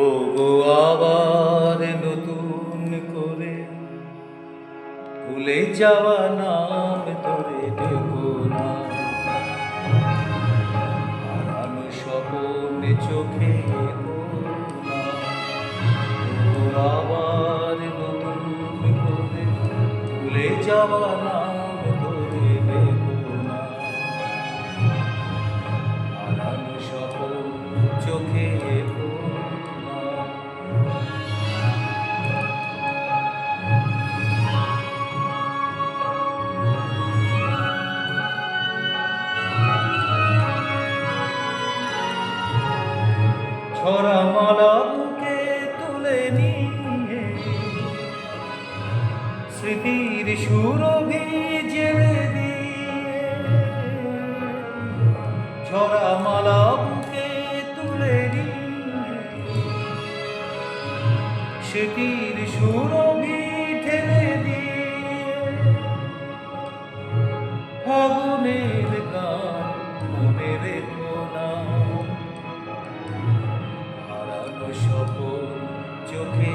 ও গো আবার নতুন করে ভুলে যাওয়া নাম ধরে দেবো না হারানো স্বপন চোখে না। আবার নতুন করে ভুলে যাওয়া নাম ছড়া মালা বুকে তুলে নিয়ে স্মৃতির সুরভি জেলে দিয়ে ছড়া মালা বুকে তুলে নিয়ে স্মৃতির সুরভি ঠেলে দিয়ে ফাগুনের গান মনে রেখো না। সপন চোখে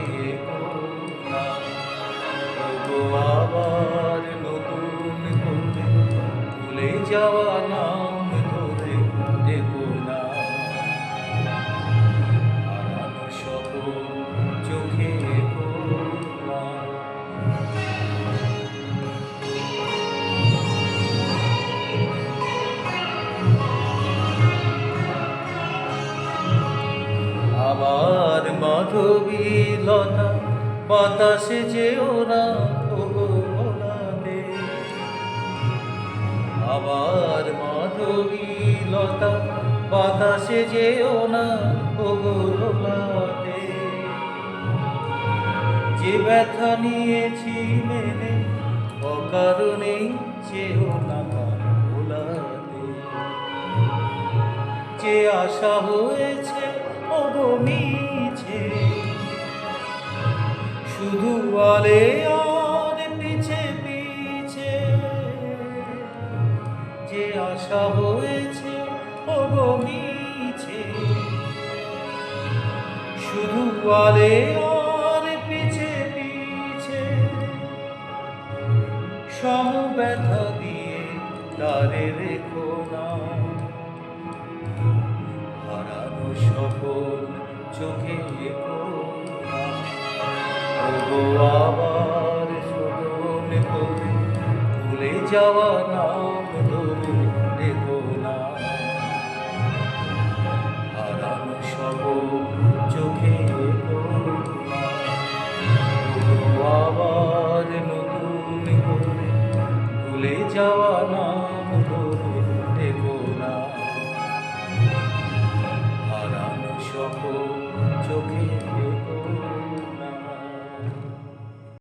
আবার মাধবী লতা বাতাসে যে ওরা ভোলাতে। মাধবী লতা বাতাসে যে ওনা যে ব্যথা নিয়েছি মেনে, অকারণে চেও না, ভোলাতে। যে আশা হয়েছে অগমিছে শুধু আলে আর পিছে পিছে। যে আশা হয়েছে অগমিছে শুধু আলে আর পিছে পিছে। সম ব্যথা দিয়ে তারে রেখো না। সকল চোখে আবার সদনে পড়ে ভুলে যাওয়া নাম না হারানো সকল চোখে আবার নতুন করে ভুলে যাওয়া না